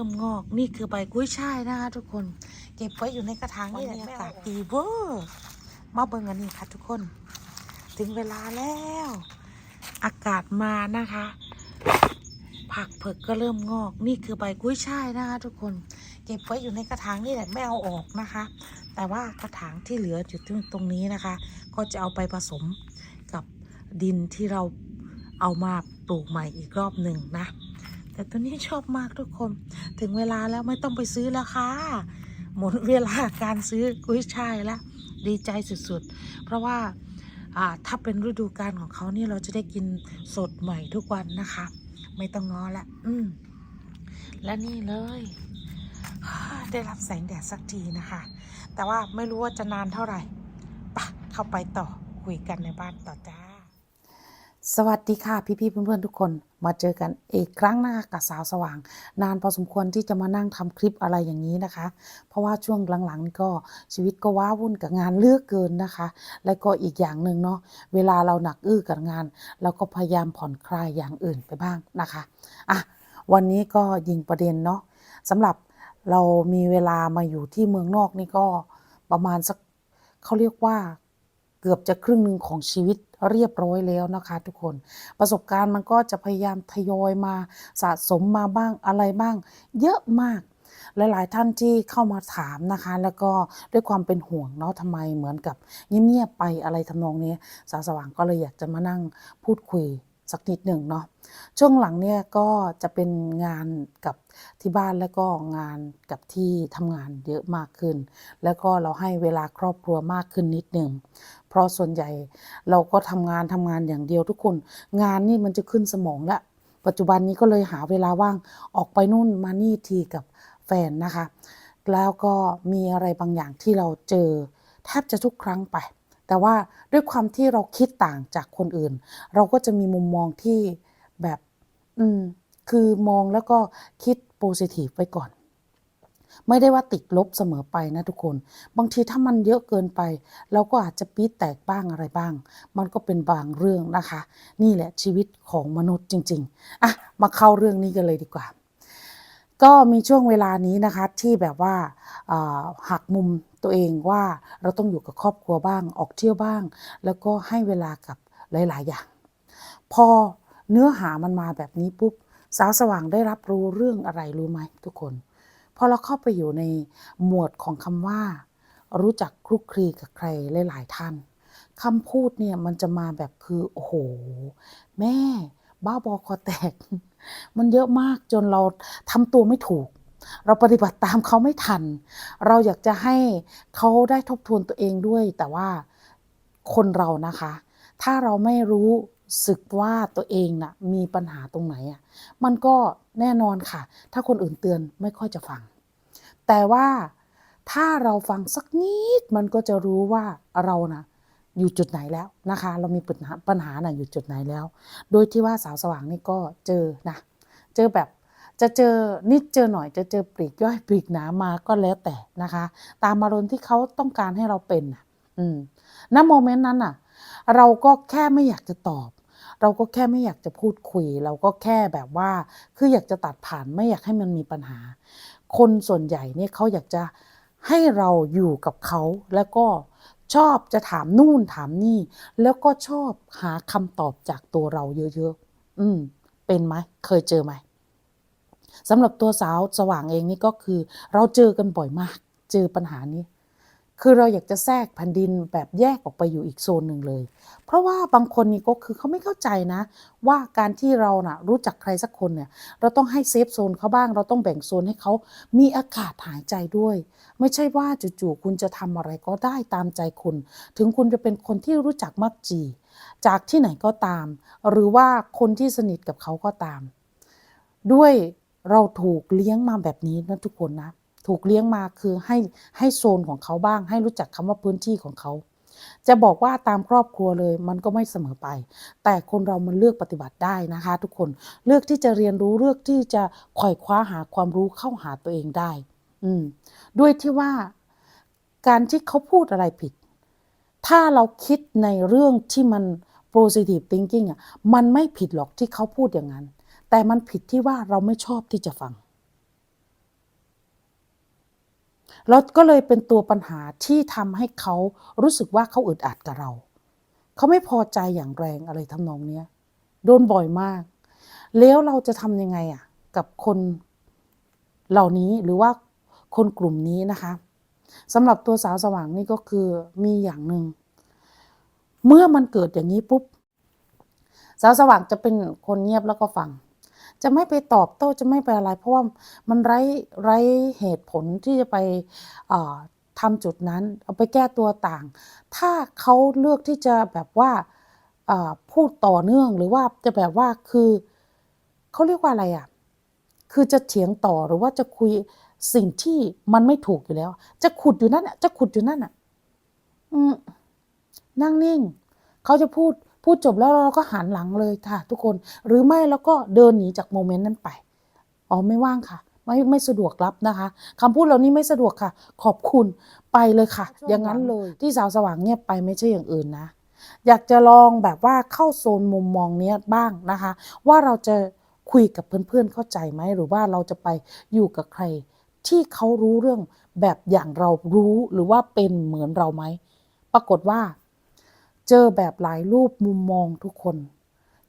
ริ่มงอกนี่คือใบกุ้ยช่ายนะคะทุกคน เก็บไว้อยู่ในกระถางนี่แหละอากาศดีเวอร์มาเบิ่งอันนี้ค่ะทุกคน ถึงเวลาแล้ว อากาศมานะคะ ผักเผือกก็เริ่มงอก นี่คือใบกุ้ยช่ายนะคะ ทุกคน เก็บไว้อยู่ในกระถางนี่แหละไม่เอาออกนะคะ แต่ว่ากระถางที่เหลืออยู่ตรงนี้นะคะ ก็จะเอาไปผสมกับดินที่เราเอามาปลูกใหม่อีกรอบหนึ่งนะ แต่ตัวนี้ชอบมากทุกคน ถึงเวลาแล้วไม่ต้องไปซื้อแล้วค่ะ หมดเวลาการซื้อกุ้ยช่ายแล้ว ดีใจสุดๆ เพราะว่าถ้าเป็นฤดูกาลของเขานี่เราจะได้กินสดใหม่ทุกวันนะคะ ไม่ต้องงอละอืมและนี่เลย ได้รับแสงแดดสักทีนะคะ แต่ว่าไม่รู้ว่าจะนานเท่าไหร่ปะเข้าไปต่อคุยกันในบ้านต่อจ้า สวัสดีค่ะพี่ๆเพื่อนๆทุกคน มาเจอกันอีกครั้งนะคะกับสาวสว่าง นานพอสมควรที่จะมานั่งทำคลิปอะไรอย่างนี้นะคะ เพราะว่าช่วงหลังๆ ก็ชีวิตก็ว้าวุ่นกับงานเลือกเกินนะคะ และก็อีกอย่างหนึ่งเนาะเวลาเราหนักอื้อกับงาน เราก็พยายามผ่อนคลายอย่างอื่นไปบ้างนะคะอะวันนี้ก็ยิงประเด็นเนาะสำหรับเรามีเวลามาอยู่ที่เมืองนอกนี่ก็ประมาณสักเขาเรียกว่าเกือบจะครึ่งหนึ่งของชีวิต เรียบร้อยแล้วนะคะทุกคน ประสบการณ์มันก็จะพยายามทยอยมาสะสมมาบ้างอะไรบ้าง เยอะมากหลาย ๆ ท่านที่เข้ามาถามนะคะ แล้วก็ด้วยความเป็นห่วงเนาะทำไมเหมือนกับเงียบ ๆ ไปอะไรทำนองนี้ สาสว่างก็เลยอยากจะมานั่งพูดคุยสักนิดหนึ่งเนาะช่วงหลังเนี่ยก็จะเป็นงานกับที่บ้านแล้วก็งานกับที่ทำงานเยอะมากขึ้น แล้วก็เราให้เวลาครอบครัวมากขึ้นนิดหนึ่ง เพราะส่วนใหญ่เราก็ทำงานทำงานอย่างเดียวทุกคน งานนี่มันจะขึ้นสมองละ ปัจจุบันนี้ก็เลยหาเวลาว่างออกไปนู่นมานี่ทีกับแฟนนะคะ แล้วก็มีอะไรบางอย่างที่เราเจอแทบจะทุกครั้งไป แต่ว่าด้วยความที่เราคิดต่างจากคนอื่น เราก็จะมีมุมมองที่แบบ อืม คือมองแล้วก็คิดโพซิทีฟไว้ก่อน ไม่ได้ว่าติดลบเสมอไปนะทุกคน บางทีถ้ามันเยอะเกินไป เราก็อาจจะปี๊ดแตกบ้างอะไรบ้าง มันก็เป็นบางเรื่องนะคะ นี่แหละชีวิตของมนุษย์จริง ๆ อะ มาเข้าเรื่องนี้กันเลยดีกว่า ก็มีช่วงเวลานี้นะคะที่แบบว่าาหักมุมตัวเองว่าเราต้องอยู่กับครอบครัวบ้าง ออกเที่ยวบ้าง แล้วก็ให้เวลากับหลาย ๆ อย่าง พอเนื้อหามันมาแบบนี้ปุ๊บสาวสว่างได้รับรู้เรื่องอะไรรู้ไหมทุกคน พอเราเข้าไปอยู่ในหมวดของคำว่า รู้จักคลุกคลีกับใครหลาย ๆ ท่านคำพูดเนี่ยมันจะมาแบบคือโอ้โห แม่บ้าบอคอแตก มันเยอะมากจนเราทำตัวไม่ถูก เราปฏิบัติตามเขาไม่ทัน เราอยากจะให้เขาได้ทบทวนตัวเองด้วย แต่ว่าคนเรานะคะ ถ้าเราไม่รู้สึกว่าตัวเองน่ะมีปัญหาตรงไหนอะมันก็แน่นอนค่ะ ถ้าคนอื่นเตือนไม่ค่อยจะฟัง แต่ว่าถ้าเราฟังสักนิดมันก็จะรู้ว่าเรานะอยู่จุดไหนแล้วนะคะ เรามีปัญหาปัญหาน่ะอยู่จุดไหนแล้ว โดยที่ว่าสาวสว่างนี่ก็เจอนะเจอแบบจะเจอนิดเจอหน่อยจะเจอปลีกย่อยปลีกหนามาก็แล้วแต่นะคะ ตามอารมณ์ที่เขาต้องการให้เราเป็นนะอืมณโมเมนต์นั้นน่ะ เราก็แค่ไม่อยากจะตอบ เราก็แค่ไม่อยากจะพูดคุย เราก็แค่แบบว่า คืออยากจะตัดผ่านไม่อยากให้มันมีปัญหา คนส่วนใหญ่เนี่ยเขาอยากจะให้เราอยู่กับเขาแล้วก็ชอบจะถามนู่นถามนี่ แล้วก็ชอบหาคำตอบจากตัวเราเยอะๆ อืม เป็นไหม เคยเจอไหมสำหรับตัวสาวสว่างเองนี่ก็คือ เราเจอกันบ่อยมาก เจอปัญหานี้ คือเราอยากจะแทรกแผ่นดินแบบแยกออกไปอยู่อีกโซนหนึ่งเลย เพราะว่าบางคนนี่ก็คือเขาไม่เข้าใจนะ ว่าการที่เรานะ่ะรู้จักใครสักคนเนี่ย เราต้องให้เซฟโซนเขาบ้าง เราต้องแบ่งโซนให้เขามีอากาศหายใจด้วย ไม่ใช่ว่าจู่ๆคุณจะทำอะไรก็ได้ตามใจคุณ ถึงคุณจะเป็นคนที่รู้จักมักจี จากที่ไหนก็ตาม หรือว่าคนที่สนิทกับเขาก็ตาม ด้วยเราถูกเลี้ยงมาแบบนี้นะทุกคนนะ ถูกเลี้ยงมาคือให้ให้โซนของเขาบ้าง ให้รู้จักคำว่าพื้นที่ของเขา จะบอกว่าตามครอบครัวเลยมันก็ไม่เสมอไป แต่คนเรามันเลือกปฏิบัติได้นะคะ ทุกคนเลือกที่จะเรียนรู้เลือกที่จะไขว่คว้าหาความรู้เข้าหาตัวเองได้ อืมด้วยที่ว่าการที่เขาพูดอะไรผิด ถ้าเราคิดในเรื่องที่มัน positive thinking อะมันไม่ผิดหรอกที่เขาพูดอย่างนั้น แต่มันผิดที่ว่าเราไม่ชอบที่จะฟัง แล้วก็เลยเป็นตัวปัญหาที่ทำให้เขารู้สึกว่าเขาอึดอัดกับเรา เขาไม่พอใจอย่างแรงอะไรทำนองเนี้ยโดนบ่อยมาก แล้วเราจะทำยังไงอะกับคนเหล่านี้หรือว่าคนกลุ่มนี้นะคะสำหรับตัวสาวสว่างนี่ก็คือมีอย่างหนึ่งเมื่อมันเกิดอย่างนี้ปุ๊บสาวสว่างจะเป็นคนเงียบแล้วก็ฟัง จะไม่ไปตอบโต้จะไม่ไปอะไร เพราะว่ามันไร้ไร้เหตุผลที่จะไปทำจุดนั้น เอาไปแก้ตัวต่าง ถ้าเขาเลือกที่จะแบบว่าพูดต่อเนื่องหรือว่าจะแบบว่าคือเขาเรียกว่าอะไรอะคือจะเถียงต่อหรือว่าจะคุยสิ่งที่มันไม่ถูกอยู่แล้ว จะขุดอยู่นั่นอะจะขุดอยู่นั่นอะนั่งนิ่ง เขาจะพูด พูดจบแล้วเราก็หันหลังเลยค่ะ ทุกคนหรือไม่แล้วก็เดินหนีจากโมเมนต์นั้นไปอ๋อไม่ว่างค่ะ ไม่ไม่สะดวกรับนะคะคำพูดเหล่านี้ไม่สะดวกค่ะ ขอบคุณไปเลยค่ะ อย่างนั้นเลยที่สาวสว่างเงียบไปไม่ใช่อย่างอื่นนะ อยากจะลองแบบว่าเข้าโซนมุมมองเนี้ยบ้างนะคะ ว่าเราจะคุยกับเพื่อนๆเข้าใจไหมหรือว่าเราจะไปอยู่กับใคร ที่เขารู้เรื่องแบบอย่างเรารู้หรือว่าเป็นเหมือนเราไหมปรากฏว่า เจอแบบหลายรูปมุมมองทุกคน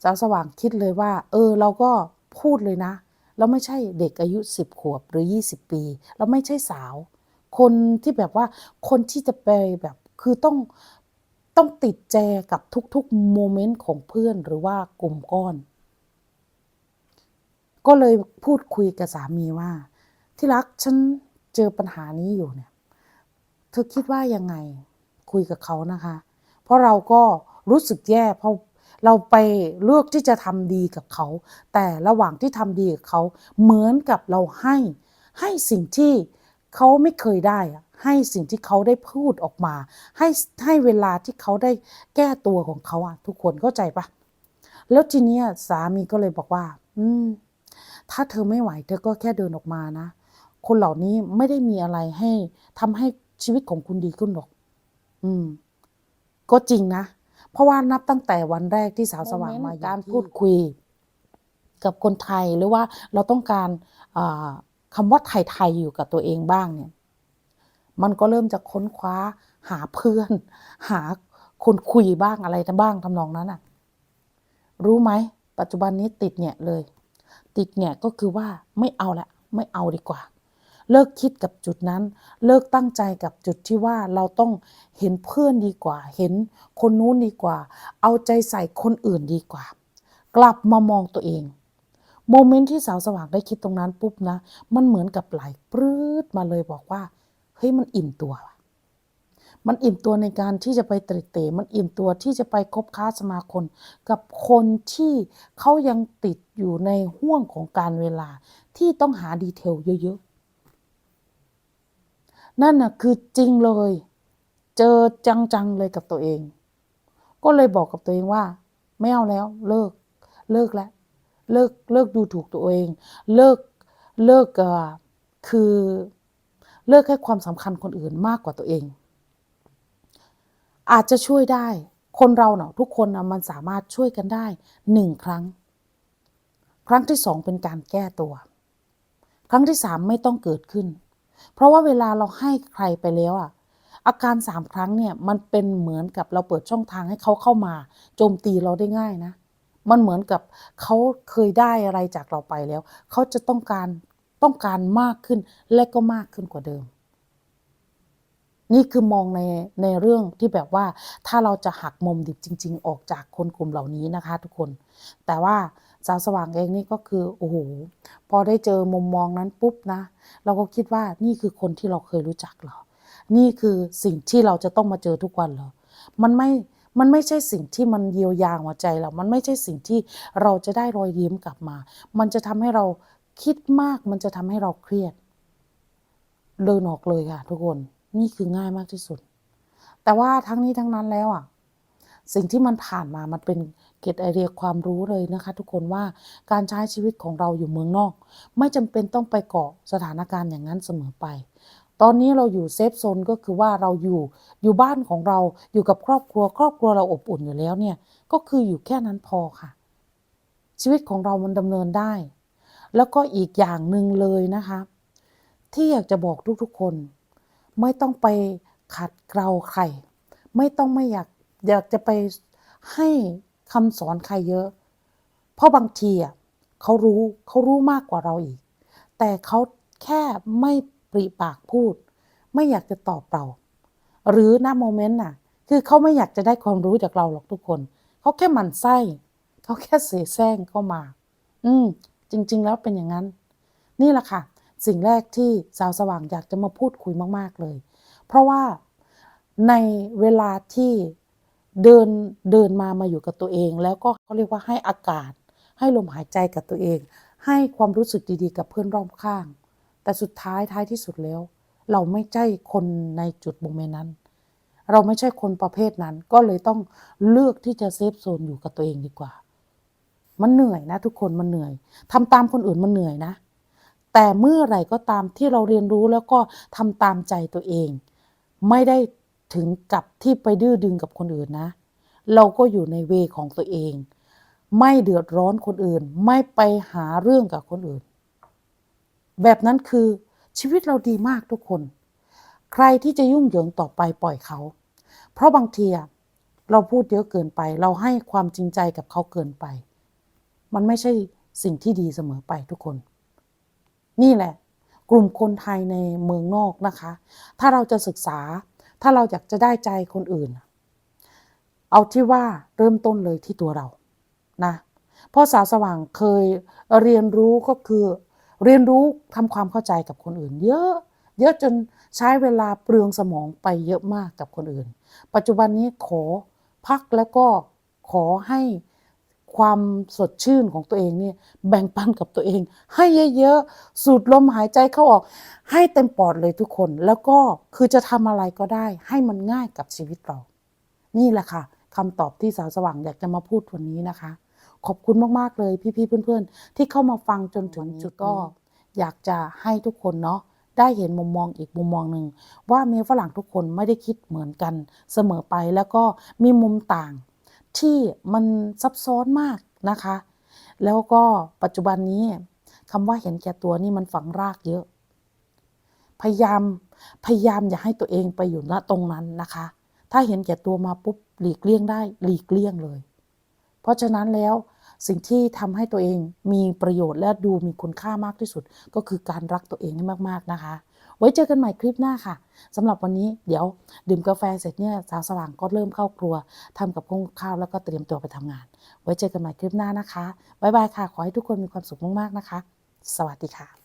สาวสว่างคิดเลยว่า เออ เราก็พูดเลยนะ เราไม่ใช่เด็กอายุ 10 ขวบหรือ 20 ปี เราไม่ใช่สาว คนที่แบบว่าคนที่จะไปแบบคือต้องต้องติดแจกับทุกๆโมเมนต์ของเพื่อนหรือว่ากลุ่มก้อน ก็เลยพูดคุยกับสามีว่า ที่รักฉันเจอปัญหานี้อยู่เนี่ย เธอคิดว่ายังไงคุยกับเขานะคะเราะเราก็รู้สึกแย่เพราะเราไปเลือกที่จะทำดีกับเขา แต่ระหว่างที่ทำดีกับเขาเหมือนกับเราให้ให้สิ่งที่เขาไม่เคยได้ให้สิ่งที่เขาได้พูดออกมา ให้ให้เวลาที่เขาได้แก้ตัวของเขาอะทุกคนเข้าใจปะแล้วทีเนี้ยสามีก็เลยบอกว่า อืม ถ้าเธอไม่ไหว เธอก็แค่เดินออกมานะ คนเหล่านี้ไม่ได้มีอะไรให้ทำให้ชีวิตของคุณดีขึ้นหรอก อืม ก็จริงนะ เพราะว่านับตั้งแต่วันแรกที่สาวสว่างมาการพูดคุย กับคนไทยหรือว่าเราต้องการอ่าคำว่าไทยๆอยู่กับตัวเองบ้างเนี่ย มันก็เริ่มจะค้นคว้าหาเพื่อน หาคนคุยบ้างอะไรบ้างทำนองนั้นอะ รู้ไหม ปัจจุบันนี้ติดเนี่ยเลย ติดเนี่ยก็คือว่าไม่เอาละไม่เอาดีกว่า เลิกคิดกับจุดนั้น เลิกตั้งใจกับจุดที่ว่าเราต้องเห็นเพื่อนดีกว่า เห็นคนนู้นดีกว่า เอาใจใส่คนอื่นดีกว่า กลับมามองตัวเองโมเมนต์ที่สาวสว่างได้คิดตรงนั้นปุ๊บนะ มันเหมือนกับไหลปรื้ดมาเลยบอกว่าเฮ้ยมันอิ่มตัวว่ะมันอิ่มตัวในการที่จะไปเตะเตมันอิ่มตัวที่จะไปคบค้าสมาคมกับคนที่เขายังติดอยู่ในห่วงของการเวลาที่ต้องหาดีเทลเยอะๆ นั่นน่ะคือจริงเลย เจอจังๆเลยกับตัวเอง ก็เลยบอกกับตัวเองว่า ไม่เอาแล้วเลิกเลิกแล้วเลิกเลิกดูถูกตัวเอง เลิกเลิกคือเลิกให้ความสำคัญคนอื่นมากกว่าตัวเอง อาจจะช่วยได้คนเราเนาะทุกคนนะมันสามารถช่วยกันได้หนึ่งครั้ง ครั้งที่สองเป็นการแก้ตัว ครั้งที่สามไม่ต้องเกิดขึ้น เพราะว่าเวลาเราให้ใครไปแล้วอะอาการสามครั้งเนี่ยมันเป็นเหมือนกับเราเปิดช่องทางให้เขาเข้ามาโจมตีเราได้ง่ายนะ มันเหมือนกับเขาเคยได้อะไรจากเราไปแล้ว เขาจะต้องการต้องการมากขึ้นและก็มากขึ้นกว่าเดิม นี่คือมองในในเรื่องที่แบบว่าถ้าเราจะหักมุมดิบจริง ๆ ออกจากคนกลุ่มเหล่านี้นะคะ ทุกคน แต่ว่า สาวสว่างเองนี่ก็คือโอ้โหพอได้เจอมุมมองนั้นปุ๊บนะ เราก็คิดว่านี่คือคนที่เราเคยรู้จักเหรอนี่คือสิ่งที่เราจะต้องมาเจอทุกวันเหรอมันไม่มันไม่ใช่สิ่งที่มันเยียวยาหัวใจเรา มันไม่ใช่สิ่งที่เราจะได้รอยยิ้มกลับมา มันจะทำให้เราคิดมาก มันจะทำให้เราเครียด เดินออกเลยค่ะ ทุกคน นี่คือง่ายมากที่สุด แต่ว่าทั้งนี้ทั้งนั้นแล้วอะ สิ่งที่มันผ่านมา มันเป็น เกร็ดไอเดียความรู้เลยนะคะ ทุกคนว่าการใช้ชีวิตของเราอยู่เมืองนอก ไม่จำเป็นต้องไปเกาะสถานการณ์อย่างนั้นเสมอไป ตอนนี้เราอยู่เซฟโซนก็คือว่าเราอยู่อยู่บ้านของเราอยู่กับครอบครัว ครอบครัวเราอบอุ่นอยู่แล้วเนี่ยก็คืออยู่แค่นั้นพอค่ะ ชีวิตของเรามันดำเนินได้ แล้วก็อีกอย่างหนึ่งเลยนะคะ ที่อยากจะบอกทุกๆคน ไม่ต้องไปขัดเกลาใคร ไม่ต้องไม่อยากอยากจะไปให้ คำสอนใครเยอะ เพราะบางทีอะเขารู้เขารู้มากกว่าเราอีก แต่เขาแค่ไม่ปริปากพูด ไม่อยากจะตอบเรา หรือณโมเมนต์น่ะ คือเขาไม่อยากจะได้ความรู้จากเราหรอกทุกคน เขาแค่หมั่นไส้ เขาแค่เสแสร้งเข้ามา อืม จริง ๆ แล้วเป็นอย่างนั้น นี่แหละค่ะ สิ่งแรกที่สาวสว่างอยากจะมาพูดคุยมาก ๆ เลย เพราะว่าในเวลาที่ เดินเดินมามาอยู่กับตัวเอง แล้วก็เขาเรียกว่าให้อากาศ ให้ลมหายใจกับตัวเอง ให้ความรู้สึกดีๆ กับเพื่อนรอบข้าง แต่สุดท้ายท้ายที่สุดแล้ว เราไม่ใช่คนในจุดโมเมนต์นั้น เราไม่ใช่คนประเภทนั้น ก็เลยต้องเลือกที่จะเซฟโซนอยู่กับตัวเองดีกว่า มันเหนื่อยนะ ทุกคนมันเหนื่อยทำตามคนอื่นมันเหนื่อยนะ แต่เมื่อไหร่ก็ตามที่เราเรียนรู้แล้วก็ทำตามใจตัวเอง ไม่ได้ ถึงกับที่ไปดื้อดึงกับคนอื่นนะ เราก็อยู่ในเวของตัวเอง ไม่เดือดร้อนคนอื่น ไม่ไปหาเรื่องกับคนอื่น แบบนั้นคือชีวิตเราดีมากทุกคน ใครที่จะยุ่งเหยิงต่อไปปล่อยเขา เพราะบางทีเราพูดเยอะเกินไป เราให้ความจริงใจกับเขาเกินไป มันไม่ใช่สิ่งที่ดีเสมอไปทุกคน นี่แหละ กลุ่มคนไทยในเมืองนอกนะคะ ถ้าเราจะศึกษา ถ้าเราอยากจะได้ใจคนอื่น เอาที่ว่าเริ่มต้นเลยที่ตัวเรานะพ่อสาวสว่างเคยเรียนรู้ก็คือ เรียนรู้ทำความเข้าใจกับคนอื่น เยอะเยอะจนใช้เวลาเปลืองสมองไปเยอะมากกับคนอื่น ปัจจุบันนี้ขอพักแล้วก็ขอให้ ความสดชื่นของตัวเองเนี่ยแบ่งปันกับตัวเอง ให้เยอะๆ สูดลมหายใจเข้าออก ให้เต็มปอดเลยทุกคน แล้วก็คือจะทำอะไรก็ได้ ให้มันง่ายกับชีวิตเรา นี่แหละค่ะคำตอบที่สาวสว่างอยากจะมาพูดวันนี้นะคะ ขอบคุณมากๆเลยพี่ๆเพื่อนๆ ที่เข้ามาฟังจนถึงจุดก็ อยากจะให้ทุกคนเนาะได้เห็นมุมมองอีกมุมมองหนึ่งว่าเมียฝรั่งทุกคนไม่ได้คิดเหมือนกันเสมอไปแล้วก็มีมุมต่าง ที่มันซับซ้อนมากนะคะ แล้วก็ปัจจุบันนี้คำว่าเห็นแก่ตัวนี่มันฝังรากเยอะ พยายามพยายามอย่าให้ตัวเองไปอยู่ณตรงนั้นนะคะ ถ้าเห็นแก่ตัวมาปุ๊บหลีกเลี่ยงได้หลีกเลี่ยงเลย เพราะฉะนั้นแล้วสิ่งที่ทำให้ตัวเองมีประโยชน์และดูมีคุณค่ามากที่สุด ก็คือการรักตัวเองให้มากๆนะคะ ไว้เจอกันใหม่คลิปหน้าค่ะสำหรับวันนี้เดี๋ยวดื่มกาแฟเสร็จเนี่ยสาวสว่างก็เริ่มเข้าครัวทำกับข้าวแล้วก็เตรียมตัวไปทำงาน ไว้เจอกันใหม่คลิปหน้านะคะบ๊ายบายค่ะ ขอให้ทุกคนมีความสุขมากๆนะคะ สวัสดีค่ะ